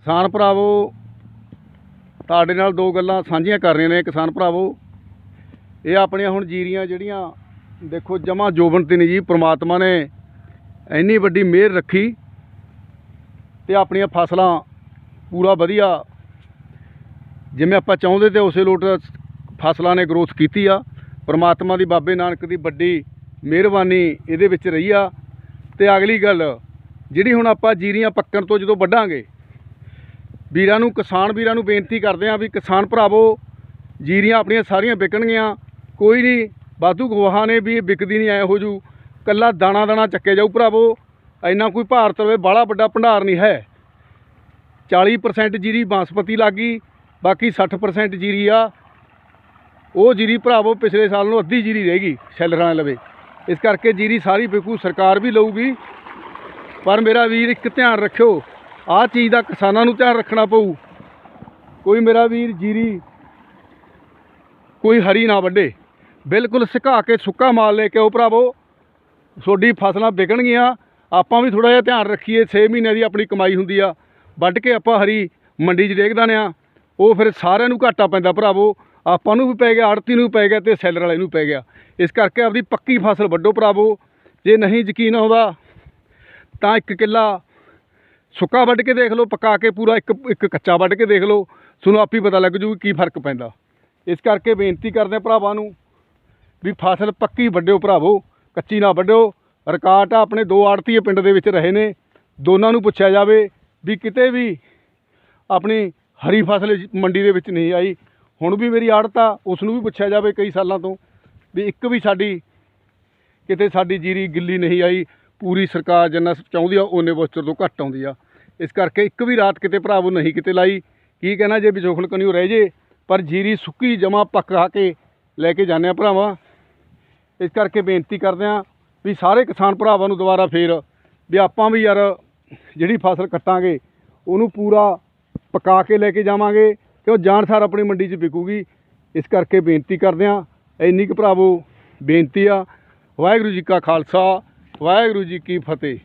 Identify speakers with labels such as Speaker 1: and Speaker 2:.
Speaker 1: ਕਿਸਾਨ ਭਰਾਵੋ, ਤੁਹਾਡੇ ਨਾਲ ਦੋ ਗੱਲਾਂ ਸਾਂਝੀਆਂ ਕਰ ਰਹੇ ਨੇ ਕਿਸਾਨ ਭਰਾਵੋ। ਇਹ ਆਪਣੀਆਂ ਹੁਣ ਜੀਰੀਆਂ ਜਿਹੜੀਆਂ, ਦੇਖੋ ਜਮਾ ਜੋਬਨ ਤੇ ਨਹੀਂ ਜੀ, ਪ੍ਰਮਾਤਮਾ ਨੇ ਇੰਨੀ ਵੱਡੀ ਮਿਹਰ ਰੱਖੀ ਤੇ ਆਪਣੀਆਂ ਫਸਲਾਂ ਪੂਰਾ ਵਧੀਆ। ਜਿਵੇਂ ਆਪਾਂ ਚਾਹੁੰਦੇ ਤੇ ਉਸੇ ਲੋਟ ਫਸਲਾਂ ਨੇ ਗਰੋਥ ਕੀਤੀ ਆ, ਪ੍ਰਮਾਤਮਾ ਦੀ ਬਾਬੇ ਨਾਨਕ ਦੀ ਵੱਡੀ ਮਿਹਰਬਾਨੀ ਇਹਦੇ ਵਿੱਚ ਰਹੀ ਆ। ਤੇ ਅਗਲੀ ਗੱਲ, ਜਿਹੜੀ ਹੁਣ ਆਪਾਂ ਜੀਰੀਆਂ ਪੱਕਣ ਤੋਂ ਜਦੋਂ ਵੱਢਾਂਗੇ ਵੀਰਾਂ ਨੂੰ, ਕਿਸਾਨ ਵੀਰਾਂ ਨੂੰ ਬੇਨਤੀ ਕਰਦੇ ਆ ਵੀ ਕਿਸਾਨ ਭਰਾਵੋ, ਜੀਰੀਆਂ ਆਪਣੀਆਂ ਸਾਰੀਆਂ ਵਿਕਣਗੀਆਂ। ਕੋਈ ਨਹੀਂ, ਵਾਧੂ ਗਵਾਹਾਂ ਨੇ ਵੀ ਇਹ ਵਿਕਦੀ ਨਹੀਂ, ਐ ਹੋ ਜੂ ਕੱਲਾ ਦਾਣਾ ਦਾਣਾ ਚੱਕੇ ਜਾਊ ਭਰਾਵੋ। ਇੰਨਾ ਕੋਈ ਭਾਰਤ ਰਵੇ ਬਾਹਲਾ ਵੱਡਾ ਭੰਡਾਰ ਨਹੀਂ ਹੈ। 40% ਜੀਰੀ ਬਾਸਪਤੀ ਲੱਗੀ ਬਾਕੀ 60% ਜੀਰੀ ਆ। ਉਹ ਜੀਰੀ ਭਰਾਵੋ, ਪਿਛਲੇ ਸਾਲ ਨੂੰ ਅੱਧੀ ਜੀਰੀ ਰਹੇਗੀ ਸ਼ੈਲਰਾਂ ਲਵੇ। ਇਸ ਕਰਕੇ ਜੀਰੀ ਸਾਰੀ ਵਿਕੂ, ਸਰਕਾਰ ਵੀ ਲਊਗੀ। ਪਰ ਮੇਰਾ ਵੀਰ ਇੱਕ ਧਿਆਨ ਰੱਖਿਓ ਆਹ ਚੀਜ਼ ਦਾ ਕਿਸਾਨਾਂ ਨੂੰ ਧਿਆਨ ਰੱਖਣਾ ਪਊ। ਕੋਈ ਮੇਰਾ ਵੀਰ ਜੀਰੀ, ਕੋਈ ਹਰੀ ਨਾ ਵੱਢੇ। ਬਿਲਕੁਲ ਸੁਕਾ ਕੇ ਸੁੱਕਾ ਮਾਲ ਲੈ ਕੇ ਆਓ ਭਰਾਵੋ। ਤੁਹਾਡੀ ਫਸਲਾਂ ਵਿਕਣਗੀਆਂ। ਆਪਾਂ ਵੀ ਥੋੜਾ ਜਿਹਾ ਧਿਆਨ ਰੱਖੀਏ 6 ਮਹੀਨਿਆਂ ਦੀ ਆਪਣੀ ਕਮਾਈ ਹੁੰਦੀ ਆ। ਵੱਢ ਕੇ ਆਪਾਂ ਹਰੀ ਮੰਡੀ 'ਚ ਡੇਗ ਦਿੰਦੇ ਆ। ਉਹ ਫਿਰ ਸਾਰਿਆਂ ਨੂੰ ਘਾਟਾ ਪੈਂਦਾ ਭਰਾਵੋ। ਆਪਾਂ ਨੂੰ ਵੀ ਪੈ ਗਿਆ, ਆੜਤੀ ਨੂੰ ਵੀ ਪੈ ਗਿਆ ਤੇ ਸੈਲਰ ਵਾਲੇ ਨੂੰ ਪੈ ਗਿਆ। ਇਸ ਕਰਕੇ ਆਪਦੀ ਪੱਕੀ ਫਸਲ ਵੱਢੋ ਭਰਾਵੋ। ਜੇ ਨਹੀਂ ਯਕੀਨ ਆਉਂਦਾ ਤਾਂ ਇੱਕ ਕਿੱਲਾ ਸੁੱਕਾ ਵੱਢ ਕੇ ਦੇਖ ਲਓ, ਪਕਾ ਕੇ ਪੂਰਾ ਇੱਕ ਇੱਕ ਕੱਚਾ ਵੱਢ ਕੇ ਦੇਖ ਲਓ, ਤੁਹਾਨੂੰ ਆਪ ਹੀ ਪਤਾ ਲੱਗ ਜੂ ਕੀ ਫ਼ਰਕ ਪੈਂਦਾ। ਇਸ ਕਰਕੇ ਬੇਨਤੀ ਕਰਦੇ ਹਾਂ ਭਰਾਵਾਂ ਨੂੰ ਵੀ ਫਸਲ ਪੱਕੀ ਵੱਢਿਓ ਭਰਾਵੋ, ਕੱਚੀ ਨਾ ਵੱਢਿਓ। ਰਿਕਾਰਡ ਆ ਆਪਣੇ ਦੋ ਆੜਤੀਏ ਪਿੰਡ ਦੇ ਵਿੱਚ ਰਹੇ ਨੇ। ਦੋਨਾਂ ਨੂੰ ਪੁੱਛਿਆ ਜਾਵੇ ਵੀ ਕਿਤੇ ਵੀ ਆਪਣੀ ਹਰੀ ਫਸਲ ਮੰਡੀ ਦੇ ਵਿੱਚ ਨਹੀਂ ਆਈ। ਹੁਣ ਵੀ ਮੇਰੀ ਆੜਤ ਆ, ਉਸ ਨੂੰ ਵੀ ਪੁੱਛਿਆ ਜਾਵੇ ਕਈ ਸਾਲਾਂ ਤੋਂ ਵੀ ਇੱਕ ਵੀ ਸਾਡੀ, ਕਿਤੇ ਸਾਡੀ ਜੀਰੀ ਗਿੱਲੀ ਨਹੀਂ ਆਈ। ਪੂਰੀ ਸਰਕਾਰ ਜਿੰਨਾ ਚਾਹੁੰਦੀ ਆ ਉਹਨੇ ਬੋਸਟਰ ਤੋਂ ਘੱਟ ਆਉਂਦੀ ਆ। ਇਸ ਕਰਕੇ ਇੱਕ ਵੀ ਰਾਤ ਕਿਤੇ ਭਰਾਵੋ ਨਹੀਂ ਕਿਤੇ ਲਾਈ। ਕੀ ਕਹਿਣਾ ਜੇ ਵਿਚੋਖਣ ਕਨਿਓ ਰਹਿ ਜੇ, ਪਰ ਜੀਰੀ ਸੁੱਕੀ ਜਮਾ ਪੱਕਾ ਕੇ ਲੈ ਕੇ ਜਾਂਦੇ ਆ ਭਰਾਵਾਂ। ਇਸ ਕਰਕੇ ਬੇਨਤੀ ਕਰਦੇ ਆ ਵੀ ਸਾਰੇ ਕਿਸਾਨ ਭਰਾਵਾਂ ਨੂੰ ਦੁਬਾਰਾ ਫੇਰ ਵੀ ਆਪਾਂ ਵੀ ਯਾਰ ਜਿਹੜੀ ਫਸਲ ਕੱਟਾਂਗੇ, ਉਹਨੂੰ ਪੂਰਾ ਪਕਾ ਕੇ ਲੈ ਕੇ ਜਾਵਾਂਗੇ ਕਿ ਉਹ ਜਾਨਸਾਰ ਆਪਣੀ ਮੰਡੀ 'ਚ ਵਿਕੂਗੀ। ਇਸ ਕਰਕੇ ਬੇਨਤੀ ਕਰਦੇ ਆ, ਇੰਨੀ ਕੁ ਭਰਾਵੋ ਬੇਨਤੀ ਆ। ਵਾਹਿਗੁਰੂ ਜੀ ਕਾ ਖਾਲਸਾ ਵਾਹਿਗੁਰੂ ਜੀ ਕੀ ਫਤਿਹ।